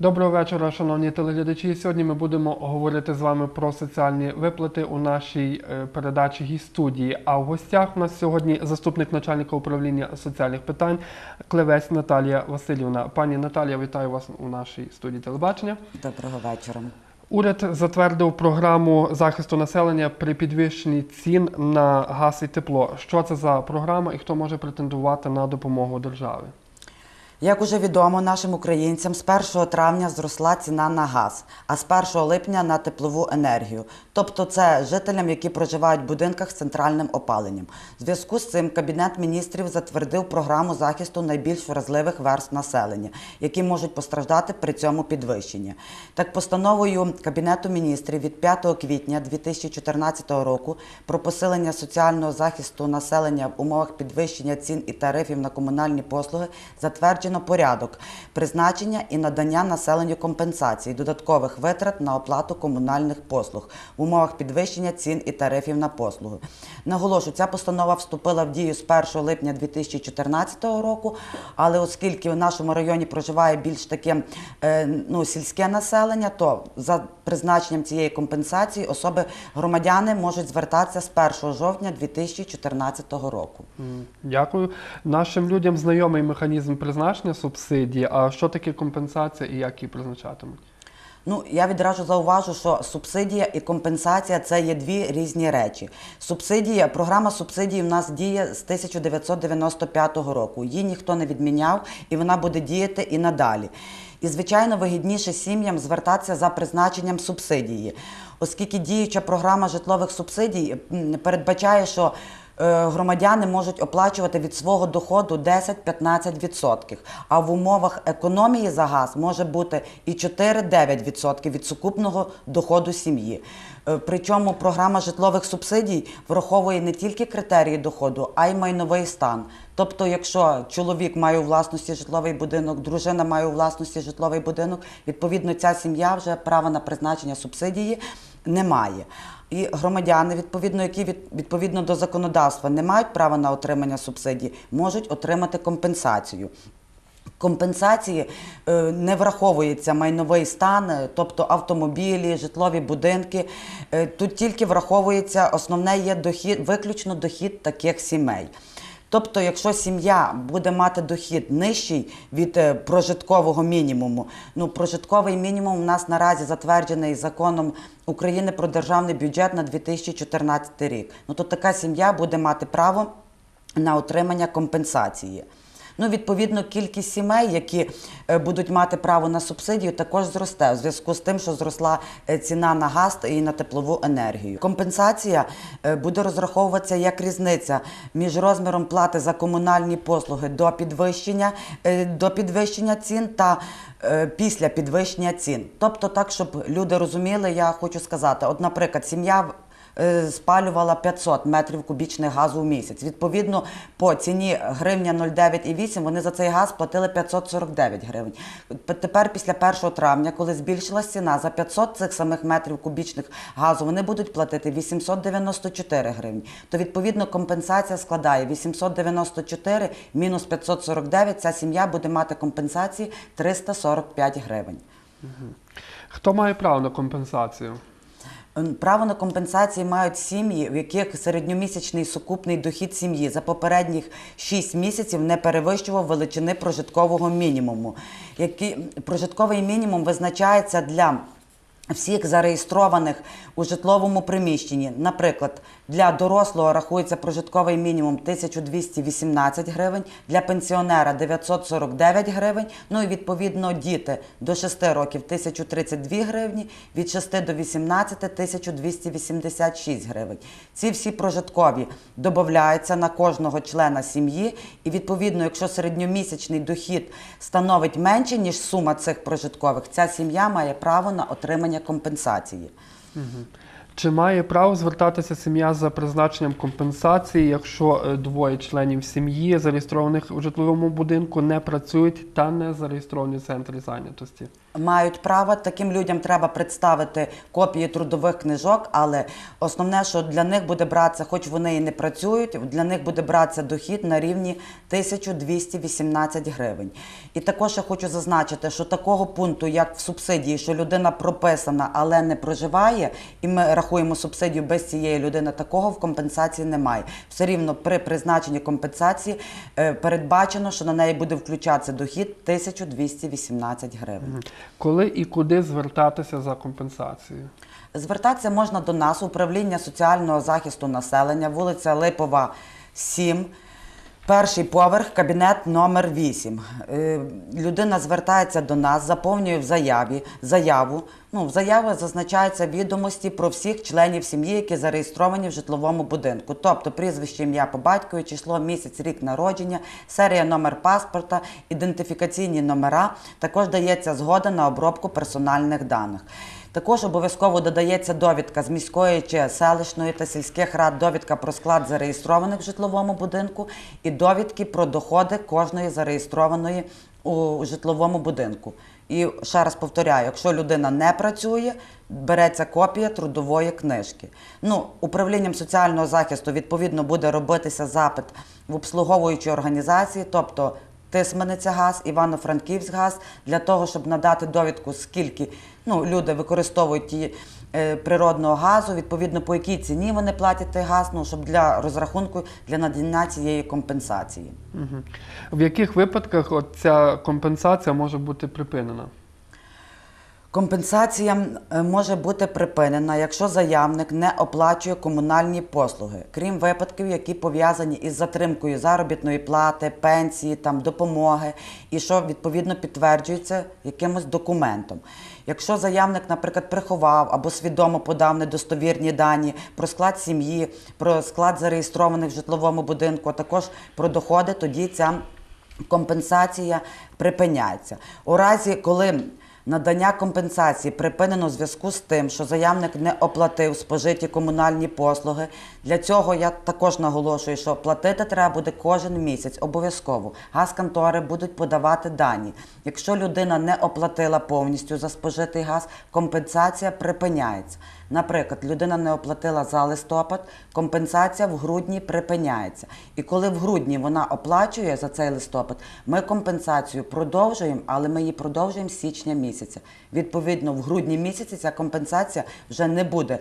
Доброго вечора, шановні телеглядачі. Сьогодні ми будемо говорити з вами про соціальні виплати у нашій е, передачі «Гість студії. А в гостях у нас сьогодні заступник начальника управління соціальних питань Клевець Наталія Васильівна. Пані Наталія, вітаю вас у нашій студії телебачення. Доброго вечора. Уряд затвердив програму захисту населення при підвищенні цін на газ і тепло. Що це за програма і хто може претендувати на допомогу держави? Як уже відомо нашим українцям, з 1 травня зросла ціна на газ, а з 1 липня на теплову енергію. Тобто це жителям, які проживають в будинках з центральним опаленням. В зв'язку з цим Кабінет міністрів затвердив програму захисту найбільш вразливих верств населення, які можуть постраждати при цьому підвищенні. Так, постановою Кабінету міністрів від 5 квітня 2014 року про посилення соціального захисту населення в умовах підвищення цін і тарифів на комунальні послуги затверджено порядок призначення і надання населенню компенсацій додаткових витрат на оплату комунальних послуг в умовах підвищення цін і тарифів на послуги. Наголошу, ця постанова вступила в дію з 1 липня 2014 року, але оскільки в нашому районі проживає більш таке е, ну, сільське населення, то за призначенням цієї компенсації особи громадяни можуть звертатися з 1 жовтня 2014 року. Дякую. Нашим людям знайомий механізм призначення субсидії. А що таке компенсація і як її призначатимуть? Ну, я відразу зауважу, що субсидія і компенсація це є дві різні речі. Субсидія, програма субсидії в нас діє з 1995 року. Її ніхто не відміняв, і вона буде діяти і надалі. І, звичайно, вигідніше сім'ям звертатися за призначенням субсидії, оскільки діюча програма житлових субсидій передбачає, що громадяни можуть оплачувати від свого доходу 10-15%, а в умовах економії за газ може бути і 4-9% від сукупного доходу сім'ї. Е, Причому програма житлових субсидій враховує не тільки критерії доходу, а й майновий стан. Тобто, якщо чоловік має у власності житловий будинок, дружина має у власності житловий будинок, відповідно ця сім'я вже права на призначення субсидії не має. І громадяни, відповідно, які від, відповідно до законодавства не мають права на отримання субсидії, можуть отримати компенсацію. Компенсації е, не враховується майновий стан, е, тобто автомобілі, житлові будинки. Е, Тут тільки враховується основне є дохід, виключно дохід таких сімей. Тобто, якщо сім'я буде мати дохід нижчий від е, прожиткового мінімуму, ну прожитковий мінімум у нас наразі затверджений законом України про державний бюджет на 2014 рік. Ну то така сім'я буде мати право на отримання компенсації. Ну, відповідно, кількість сімей, які е, будуть мати право на субсидію, також зросте в зв'язку з тим, що зросла е, ціна на газ і на теплову енергію. Компенсація е, буде розраховуватися як різниця між розміром плати за комунальні послуги до підвищення, до підвищення цін та після підвищення цін. Тобто, так, щоб люди розуміли, я хочу сказати, от, наприклад, сім'я спалювала 500 метрів кубічних газу в місяць. Відповідно, по ціні гривня 0,9,8 вони за цей газ платили 549 гривень. Тепер, після 1 травня, коли збільшилась ціна за 500 цих самих метрів кубічних газу, вони будуть платити 894 гривні. То відповідно компенсація складає 894 мінус 549. Ця сім'я буде мати компенсації 345 гривень. Хто має право на компенсацію? Право на компенсації мають сім'ї, в яких середньомісячний сукупний дохід сім'ї за попередніх 6 місяців не перевищував величини прожиткового мінімуму. Прожитковий мінімум визначається для всіх зареєстрованих у житловому приміщенні. Наприклад, для дорослого рахується прожитковий мінімум 1218 гривень, для пенсіонера 949 гривень. Ну і відповідно діти до 6 років 1032 гривні, від 6 до 18 1286 гривень. Ці всі прожиткові додаються на кожного члена сім'ї, і відповідно, якщо середньомісячний дохід становить менше ніж сума цих прожиткових, ця сім'я має право на отримання компенсації. Чи має право звертатися сім'я за призначенням компенсації, якщо е, двоє членів сім'ї, зареєстрованих у житловому будинку, не працюють та не зареєстровані в центрі зайнятості? Мають право, таким людям треба представити копії трудових книжок, але основне, що для них буде братися, хоч вони і не працюють, для них буде братися дохід на рівні 1218 гривень. І також я хочу зазначити, що такого пункту, як в субсидії, що людина прописана, але не проживає, і ми рахуємо субсидію без цієї людини, такого в компенсації немає. Все рівно при призначенні компенсації е, передбачено, що на неї буде включатися дохід 1218 гривень. Коли і куди звертатися за компенсацією? Звертатися можна до нас, управління соціального захисту населення, вулиця Липова, 7. Перший поверх, кабінет номер 8. Е, Людина звертається до нас, заповнює в заяві заяву. Ну, в заяві зазначаються відомості про всіх членів сім'ї, які зареєстровані в житловому будинку. Тобто прізвище, ім'я по батькові, число, місяць, рік народження, серія номер паспорта, ідентифікаційні номера. Також дається згода на обробку персональних даних. Також обов'язково додається довідка з міської чи селищної та сільських рад, довідка про склад зареєстрованих в житловому будинку і довідки про доходи кожної зареєстрованої у житловому будинку. І ще раз повторяю, якщо людина не працює, береться копія трудової книжки. Ну, управлінням соціального захисту відповідно буде робитися запит в обслуговуючі організації, тобто Тисмениця газ, Івано-Франківськгаз, для того, щоб надати довідку, скільки ну, люди використовують ті, е, природного газу, відповідно по якій ціні вони платять газ, ну, щоб для розрахунку для надання цієї компенсації. Угу. В яких випадках ця компенсація може бути припинена? Компенсація е, може бути припинена, якщо заявник не оплачує комунальні послуги, крім випадків, які пов'язані із затримкою заробітної плати, пенсії, там, допомоги, і що відповідно підтверджується якимось документом. Якщо заявник, наприклад, приховав або свідомо подав недостовірні дані про склад сім'ї, про склад зареєстрованих в житловому будинку, а також про доходи, тоді ця компенсація припиняється. У разі, коли надання компенсації припинено в зв'язку з тим, що заявник не оплатив спожиті комунальні послуги. Для цього я також наголошую, що платити треба буде кожен місяць обов'язково. Газконтори будуть подавати дані. Якщо людина не оплатила повністю за спожитий газ, компенсація припиняється. Наприклад, людина не оплатила за листопад, компенсація в грудні припиняється. І коли в грудні вона оплачує за цей листопад, ми компенсацію продовжуємо, але ми її продовжуємо з січня місяця. Відповідно, в грудні місяці ця компенсація вже не буде,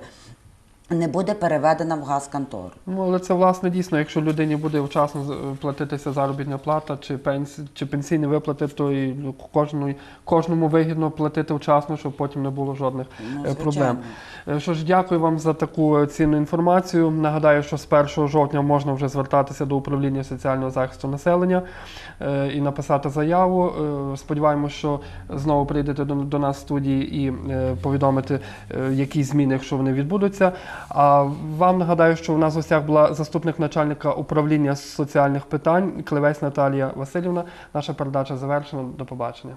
не буде переведена в газконтору. Ну, але це власне дійсно, якщо людині буде вчасно платитися заробітна плата чи пенсі, чи пенсійні виплати, то і ну, кожному, кожному вигідно платити вчасно, щоб потім не було жодних Ну, е, проблем. Е, Що ж, дякую вам за таку е, цінну інформацію. Нагадаю, що з 1 жовтня можна вже звертатися до управління соціального захисту населення і написати заяву. Сподіваємося, що знову прийдете до, нас в студії і повідомите, які зміни, якщо вони відбудуться. А вам нагадаю, що у нас в гостях була заступник начальника управління соціальних питань Клевець Наталія Васильівна. Наша передача завершена. До побачення.